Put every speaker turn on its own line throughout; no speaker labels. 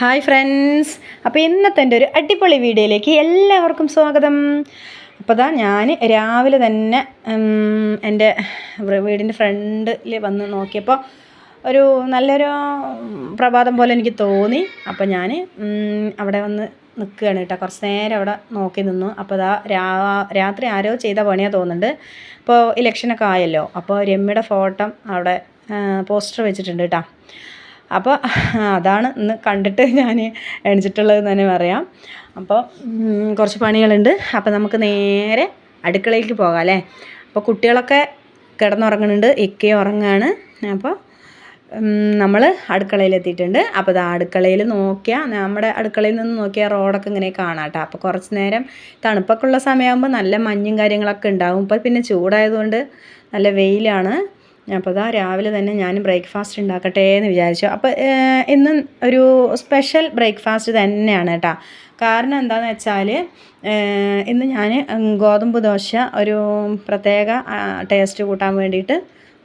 Hi friends. അപ്പോൾ ഇന്നത്തെ എന്റെ ഒരു അടിപൊളി വീഡിയോയിലേക്ക് എല്ലാവർക്കും സ്വാഗതം. അപ്പോൾ ദാ ഞാൻ രാവിലെ തന്നെ എന്റെ വീടിന്റെ ഫ്രണ്ടിൽ വന്ന് നോക്കിയപ്പോൾ ഒരു നല്ലൊരു പ്രഭാതം പോലെ എനിക്ക് തോന്നി. അപ്പോൾ ഞാൻ അവിടെ വന്ന് നിൽക്കുകയാണ് കേട്ടോ. കുറച്ച് നേരം അവിടെ നോക്കി നിന്നു. അപ്പോൾ ദാ രാത്രി ആരോ ചെയ്ത പണിയാണ് തോന്നുന്നുണ്ട്. അപ്പോൾ ഇലക്ഷനൊക്കെ ആയല്ലോ. അപ്പോൾ രമ്യയുടെ ഫോട്ടോ അവിടെ പോസ്റ്റർ വെച്ചിട്ടുണ്ട് കേട്ടോ. അപ്പോൾ അതാണ് ഇന്ന് കണ്ടിട്ട് ഞാൻ എണിച്ചിട്ടുള്ളത് തന്നെ പറയാം. അപ്പോൾ കുറച്ച് പണികളുണ്ട്. അപ്പോൾ നമുക്ക് നേരെ അടുക്കളയിലേക്ക് പോകാം അല്ലേ? അപ്പോൾ കുട്ടികളൊക്കെ കിടന്നുറങ്ങുന്നുണ്ട് ഇക്കയും ഉറങ്ങാണ്. അപ്പോൾ നമ്മൾ അടുക്കളയിലെത്തിയിട്ടുണ്ട്. അപ്പോൾ അത് അടുക്കളയിൽ നോക്കിയാൽ നമ്മുടെ അടുക്കളയിൽ നിന്ന് നോക്കിയാൽ റോഡൊക്കെ ഇങ്ങനെ കാണാം കേട്ടോ അപ്പോൾ കുറച്ച് നേരം തണുപ്പൊക്കെ ഉള്ള സമയമാകുമ്പോൾ നല്ല മഞ്ഞും കാര്യങ്ങളൊക്കെ ഉണ്ടാവും. ഇപ്പോൾ പിന്നെ ചൂടായതുകൊണ്ട് നല്ല വെയിലാണ്. അപ്പോൾ അതാ രാവിലെ തന്നെ ഞാൻ ബ്രേക്ക്ഫാസ്റ്റ് ഉണ്ടാക്കട്ടെ എന്ന് വിചാരിച്ചു. അപ്പോൾ ഇന്ന് ഒരു സ്പെഷ്യൽ ബ്രേക്ക്ഫാസ്റ്റ് തന്നെയാണ് കേട്ടോ കാരണം എന്താണെന്ന് വെച്ചാൽ ഇന്ന് ഞാൻ ഗോതമ്പ് ദോശ ഒരു പ്രത്യേക ടേസ്റ്റ് കൂട്ടാൻ വേണ്ടിയിട്ട്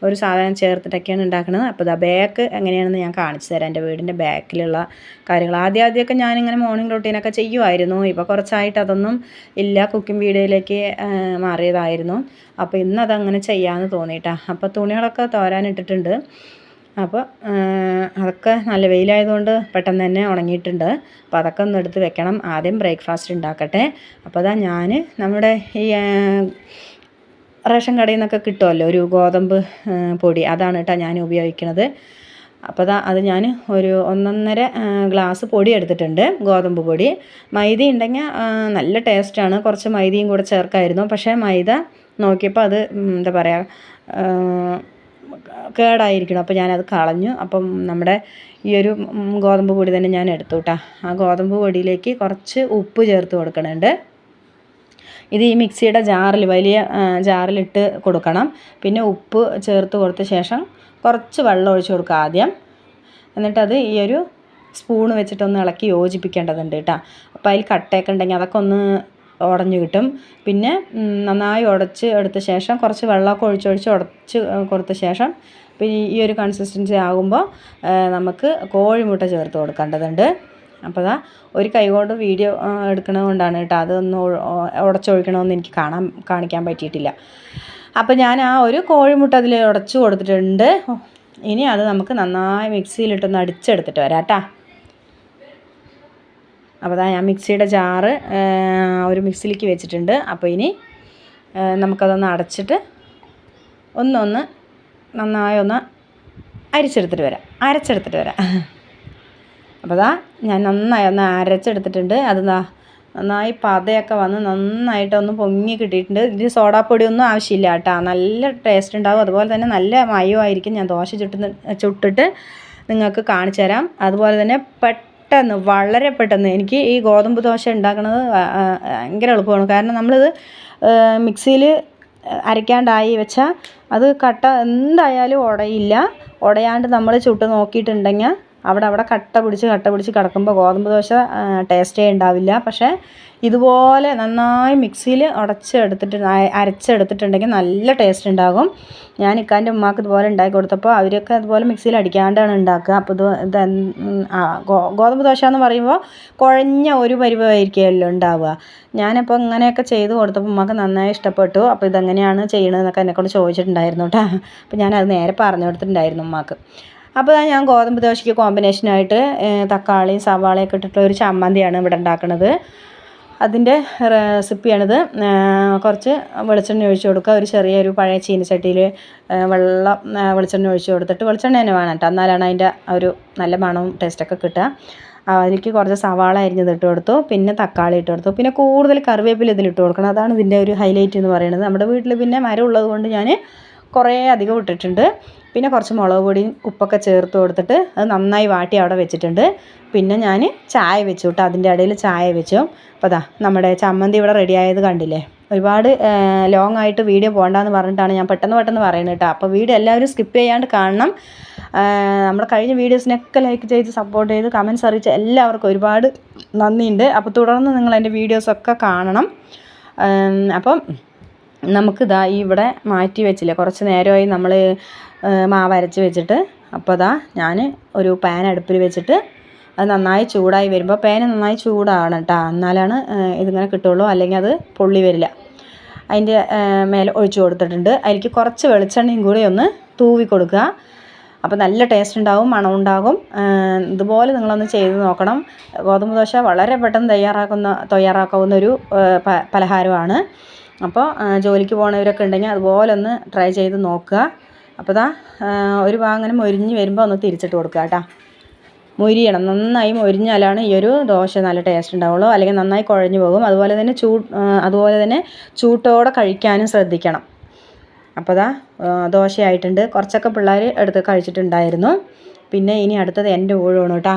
ഒരു സാധനം ചേർത്തിട്ടൊക്കെയാണ് ഉണ്ടാക്കുന്നത്. അപ്പോൾ ഇതാ ബാക്ക് എങ്ങനെയാണെന്ന് ഞാൻ കാണിച്ചു തരാം. എന്റെ വീടിന്റെ ബാക്കിലുള്ള കാര്യങ്ങൾ. ആദ്യം ആദ്യമൊക്കെ ഞാനിങ്ങനെ മോർണിംഗ് റൊട്ടീനൊക്കെ ചെയ്യുമായിരുന്നു. ഇപ്പോൾ കുറച്ചായിട്ട് അതൊന്നും ഇല്ല. കുക്കിംഗ് വീഡിയോയിലേക്ക് മാറിയതായിരുന്നു. അപ്പോൾ ഇന്ന് അതങ്ങനെ ചെയ്യാമെന്ന് തോന്നിയിട്ടാ. അപ്പോൾ തുണികളൊക്കെ തോരാനിട്ടിട്ടുണ്ട് അപ്പോൾ അതൊക്കെ നല്ല വെയിലായതുകൊണ്ട് പെട്ടെന്ന് തന്നെ ഉണങ്ങിയിട്ടുണ്ട്. അപ്പോൾ അതൊക്കെ ഒന്ന് എടുത്ത് വെക്കണം. ആദ്യം ബ്രേക്ക്ഫാസ്റ്റ് ഉണ്ടാക്കട്ടെ. അപ്പോൾ അതാ ഞാൻ നമ്മുടെ ഈ റേഷൻ കടയിൽ നിന്നൊക്കെ കിട്ടുമല്ലോ ഒരു ഗോതമ്പ് പൊടി. അതാണ് കേട്ടോ ഞാൻ ഉപയോഗിക്കുന്നത് അപ്പോൾ അതാ അത് ഞാൻ ഒരു ഒന്നൊന്നര ഗ്ലാസ് പൊടി എടുത്തിട്ടുണ്ട് ഗോതമ്പ് പൊടി. മൈദ ഉണ്ടെങ്കിൽ നല്ല ടേസ്റ്റാണ് കുറച്ച് മൈദയും കൂടെ ചേർക്കായിരുന്നു. പക്ഷേ മൈദ നോക്കിയപ്പോൾ അത് എന്താ പറയുക കേടായിരിക്കണം. അപ്പോൾ ഞാനത് കളഞ്ഞു. അപ്പം നമ്മുടെ ഈ ഒരു ഗോതമ്പ് പൊടി തന്നെ ഞാൻ എടുത്തു കേട്ടോ ആ ഗോതമ്പ് പൊടിയിലേക്ക് കുറച്ച് ഉപ്പ് ചേർത്ത് കൊടുക്കണുണ്ട്. ഇത് ഈ മിക്സിയുടെ ജാറിൽ വലിയ ജാറിലിട്ട് കൊടുക്കണം. പിന്നെ ഉപ്പ് ചേർത്ത് കൊടുത്ത ശേഷം കുറച്ച് വെള്ളം ഒഴിച്ച് കൊടുക്കുക ആദ്യം. എന്നിട്ടത് ഈ ഒരു സ്പൂൺ വെച്ചിട്ടൊന്ന് ഇളക്കി യോജിപ്പിക്കേണ്ടതുണ്ട് കേട്ടോ. അപ്പോൾ അതിൽ കട്ടയൊക്കെ ഉണ്ടെങ്കിൽ അതൊക്കെ ഒന്ന് ഉടഞ്ഞു കിട്ടും. പിന്നെ നന്നായി ഉടച്ച് എടുത്ത ശേഷം കുറച്ച് വെള്ളമൊക്കെ ഒഴിച്ചൊഴിച്ച് ഉടച്ച് കൊടുത്ത ശേഷം പിന്നെ ഈ ഒരു കൺസിസ്റ്റൻസി ആകുമ്പോൾ നമുക്ക് കോഴിമുട്ട ചേർത്ത് കൊടുക്കേണ്ടതുണ്ട്. അപ്പോൾ ദാ ഒരു കൈ കൊണ്ട് വീഡിയോ എടുക്കണത് കൊണ്ടാണ് കേട്ടോ. അതൊന്ന് ഉടച്ചൊഴിക്കണമെന്ന് എനിക്ക് കാണാൻ കാണിക്കാൻ പറ്റിയിട്ടില്ല. അപ്പോൾ ഞാൻ ആ ഒരു കോഴിമുട്ട അതിൽ ഉടച്ചു കൊടുത്തിട്ടുണ്ട്. ഇനി അത് നമുക്ക് നന്നായി മിക്സിയിലിട്ടൊന്ന് അടിച്ചെടുത്തിട്ട് വരാം കേട്ടോ. അപ്പോൾ അതാ ഞാൻ മിക്സിയുടെ ജാറ് ഒരു മിക്സിയിലേക്ക് വെച്ചിട്ടുണ്ട്. അപ്പോൾ ഇനി നമുക്കതൊന്ന് അടച്ചിട്ട് ഒന്നൊന്ന് നന്നായി ഒന്ന് അരിച്ചെടുത്തിട്ട് വരാം. അരച്ചെടുത്തിട്ട് വരാം. അപ്പോൾ അതാ ഞാൻ നന്നായി ഒന്ന് അരച്ചെടുത്തിട്ടുണ്ട്. അത് നന്നായി പതയൊക്കെ വന്ന് നന്നായിട്ട് ഒന്ന് പൊങ്ങി കിട്ടിയിട്ടുണ്ട്. ഇതിൽ സോഡാപ്പൊടി ഒന്നും ആവശ്യമില്ല കേട്ടോ. നല്ല ടേസ്റ്റ് ഉണ്ടാവും. അതുപോലെ തന്നെ നല്ല മയമായിരിക്കും ഞാൻ ദോശ ചുട്ടുന്ന ചുട്ടിട്ട് നിങ്ങൾക്ക് കാണിച്ചു തരാം. അതുപോലെ തന്നെ പെട്ടെന്ന് വളരെ പെട്ടെന്ന് എനിക്ക് ഈ ഗോതമ്പ് ദോശ ഉണ്ടാക്കുന്നത് ഭയങ്കര എളുപ്പമാണ്. കാരണം നമ്മളിത് മിക്സിയിൽ അരയ്ക്കാണ്ടായി വെച്ചാൽ അത് കട്ട എന്തായാലും ഉടയില്ല. ഉടയാണ്ട് നമ്മൾ ചുട്ട് നോക്കിയിട്ടുണ്ടെങ്കിൽ അവിടെ അവിടെ കട്ട പിടിച്ച് കട്ട പിടിച്ച് കിടക്കുമ്പോൾ ഗോതമ്പ് ദോശ ടേസ്റ്റേ ഉണ്ടാവില്ല. പക്ഷേ ഇതുപോലെ നന്നായി മിക്സിയിൽ ഉടച്ചെടുത്തിട്ട് അരച്ചെടുത്തിട്ടുണ്ടെങ്കിൽ നല്ല ടേസ്റ്റ് ഉണ്ടാകും. ഞാൻ ഇക്കാന്റെ ഉമ്മാക്ക് ഇതുപോലെ ഉണ്ടാക്കി കൊടുത്തപ്പോൾ അവരൊക്കെ അതുപോലെ മിക്സിയിൽ അടിക്കാണ്ടാണ് ഉണ്ടാക്കുക. അപ്പോൾ ഇത് ഇത് ഗോതമ്പ് ദോശ എന്ന് പറയുമ്പോൾ കുഴഞ്ഞ ഒരു പരിവായിരിക്കുമല്ലോ ഉണ്ടാവുക. ഞാനപ്പോൾ ഇങ്ങനെയൊക്കെ ചെയ്ത് കൊടുത്തപ്പോൾ ഉമ്മാക്ക് നന്നായി ഇഷ്ടപ്പെട്ടു. അപ്പോൾ ഇതെങ്ങനെയാണ് ചെയ്യണതെന്നൊക്കെ എന്നെക്കൊണ്ട് ചോദിച്ചിട്ടുണ്ടായിരുന്നു കേട്ടോ. അപ്പോൾ ഞാനത് നേരെ പറഞ്ഞു കൊടുത്തിട്ടുണ്ടായിരുന്നു ഉമ്മാക്ക്. അപ്പോൾ ഞാൻ ഗോതമ്പ് ദോശയ്ക്ക് കോമ്പിനേഷനായിട്ട് തക്കാളിയും സവാളയൊക്കെ ഇട്ടിട്ടുള്ള ഒരു ചമ്മന്തിയാണ് ഇവിടെ ഉണ്ടാക്കുന്നത് അതിന്റെ റെസിപ്പിയാണിത് കുറച്ച് വെളിച്ചെണ്ണ ഒഴിച്ച് കൊടുക്കുക. ഒരു ചെറിയൊരു പഴയ ചീനച്ചട്ടിയിൽ വെള്ളം വെളിച്ചെണ്ണ ഒഴിച്ച് കൊടുത്തിട്ട് വെളിച്ചെണ്ണ തന്നെ വേണം കേട്ടോ. എന്നാലാണ് അതിന്റെ ഒരു നല്ല മണവും ടേസ്റ്റൊക്കെ കിട്ടുക. അതിലേക്ക് കുറച്ച് സവാള അരിഞ്ഞത് ഇട്ട് കൊടുത്തു. പിന്നെ തക്കാളി ഇട്ട് കൊടുത്തു. പിന്നെ കൂടുതൽ കറിവേപ്പില ഇതിലിട്ട് കൊടുക്കണം. അതാണ് ഇതിന്റെ ഒരു ഹൈലൈറ്റ് എന്ന് പറയുന്നത്. നമ്മുടെ വീട്ടിൽ പിന്നെ മരം ഉള്ളത് കൊണ്ട് ഞാൻ കുറേ അധികം ഇട്ടിട്ടുണ്ട്. പിന്നെ കുറച്ച് മുളക് പൊടിയും ഉപ്പൊക്കെ ചേർത്ത് കൊടുത്തിട്ട് അത് നന്നായി വാട്ടി അവിടെ വെച്ചിട്ടുണ്ട്. പിന്നെ ഞാൻ ചായ വെച്ചു കേട്ടോ. അതിന്റെ ഇടയിൽ ചായ വെച്ചു. അപ്പോൾ അതാ നമ്മുടെ ചമ്മന്തി ഇവിടെ റെഡി ആയത് കണ്ടില്ലേ? ഒരുപാട് ലോങ് ആയിട്ട് വീഡിയോ പോകണ്ടെന്ന് പറഞ്ഞിട്ടാണ് ഞാൻ പെട്ടെന്ന് പെട്ടെന്ന് പറയുന്നത് കേട്ടോ. അപ്പോൾ വീഡിയോ എല്ലാവരും സ്കിപ്പ് ചെയ്യാണ്ട് കാണണം. നമ്മുടെ കഴിഞ്ഞ വീഡിയോസിനൊക്കെ ലൈക്ക് ചെയ്ത് സപ്പോർട്ട് ചെയ്ത് കമന്റ്സ് അറിയിച്ച എല്ലാവർക്കും ഒരുപാട് നന്ദിയുണ്ട്. അപ്പോൾ തുടർന്ന് നിങ്ങൾ എന്റെ വീഡിയോസൊക്കെ കാണണം. അപ്പം നമുക്ക് ഇതാ ഇവിടെ മാറ്റി വെച്ചില്ലേ. കുറച്ച് നേരമായി നമ്മൾ മാവ് അരച്ച് വെച്ചിട്ട് അപ്പോൾ ഇതാ ഞാൻ ഒരു പാൻ അടുപ്പിൽ വെച്ചിട്ട് അത് നന്നായി ചൂടായി വരുമ്പോൾ പാൻ നന്നായി ചൂടാണ് കേട്ടോ എന്നാലാണ് ഇതിങ്ങനെ കിട്ടുള്ളൂ. അല്ലെങ്കിൽ അത് പൊള്ളി വരില്ല. അതിന്റെ മേലെ ഒഴിച്ചു കൊടുത്തിട്ടുണ്ട്. അതിലേക്ക് കുറച്ച് വെളിച്ചെണ്ണയും കൂടി ഒന്ന് തൂവി കൊടുക്കുക. അപ്പോൾ നല്ല ടേസ്റ്റ് ഉണ്ടാവും മണം ഉണ്ടാകും. ഇതുപോലെ നിങ്ങളൊന്ന് ചെയ്ത് നോക്കണം. ഗോതമ്പ് ദോശ വളരെ പെട്ടെന്ന് തയ്യാറാക്കുന്ന തയ്യാറാക്കാവുന്ന ഒരു പലഹാരമാണ്. അപ്പോൾ ജോലിക്ക് പോകുന്നവരൊക്കെ ഉണ്ടെങ്കിൽ അതുപോലെ ഒന്ന് ട്രൈ ചെയ്ത് നോക്കുക. അപ്പോൾ ദാ ഒരു ഭാഗം മൊരിഞ്ഞ് വരുമ്പോൾ ഒന്ന് തിരിച്ചിട്ട് കൊടുക്കുക കേട്ടോ. മുരിയണം. നന്നായി മൊരിഞ്ഞാലാണ് ഈ ഒരു ദോശ നല്ല ടേസ്റ്റ് ഉണ്ടാവുള്ളൂ. അല്ലെങ്കിൽ നന്നായി കുഴഞ്ഞു പോകും. അതുപോലെ തന്നെ ചൂ അതുപോലെ തന്നെ ചൂട്ടോടെ കഴിക്കാനും ശ്രദ്ധിക്കണം. അപ്പോൾ ദാ ദോശയായിട്ടുണ്ട്. കുറച്ചൊക്കെ പിള്ളേർ എടുത്ത് കഴിച്ചിട്ടുണ്ടായിരുന്നു. പിന്നെ ഇനി അടുത്തത് എന്റെ ഊഴമാണ് കേട്ടോ.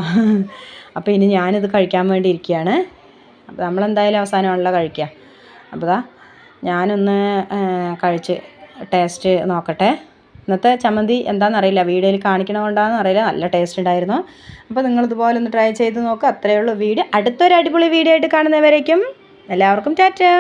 അപ്പോൾ ഇനി ഞാനിത് കഴിക്കാൻ വേണ്ടി ഇരിക്കുകയാണ്. അപ്പോൾ നമ്മളെന്തായാലും അവസാനമാണല്ലോ കഴിക്കുക. അപ്പോൾ ദാ ഞാനൊന്ന് കഴിച്ച് ടേസ്റ്റ് നോക്കട്ടെ. ഇന്നത്തെ ചമ്മന്തി എന്താണെന്നറിയില്ല വീഡിയോയിൽ കാണിക്കണ കൊണ്ടാണെന്ന് അറിയില്ല. നല്ല ടേസ്റ്റ് ഉണ്ടായിരുന്നു. അപ്പോൾ നിങ്ങളിതുപോലെ ഒന്ന് ട്രൈ ചെയ്ത് നോക്കുക അത്രയേ ഉള്ളൂ വീഡിയോ. അടുത്തൊരു അടിപൊളി വീഡിയോ ആയിട്ട് കാണുന്നവരേക്കും എല്ലാവർക്കും ടാറ്റാ.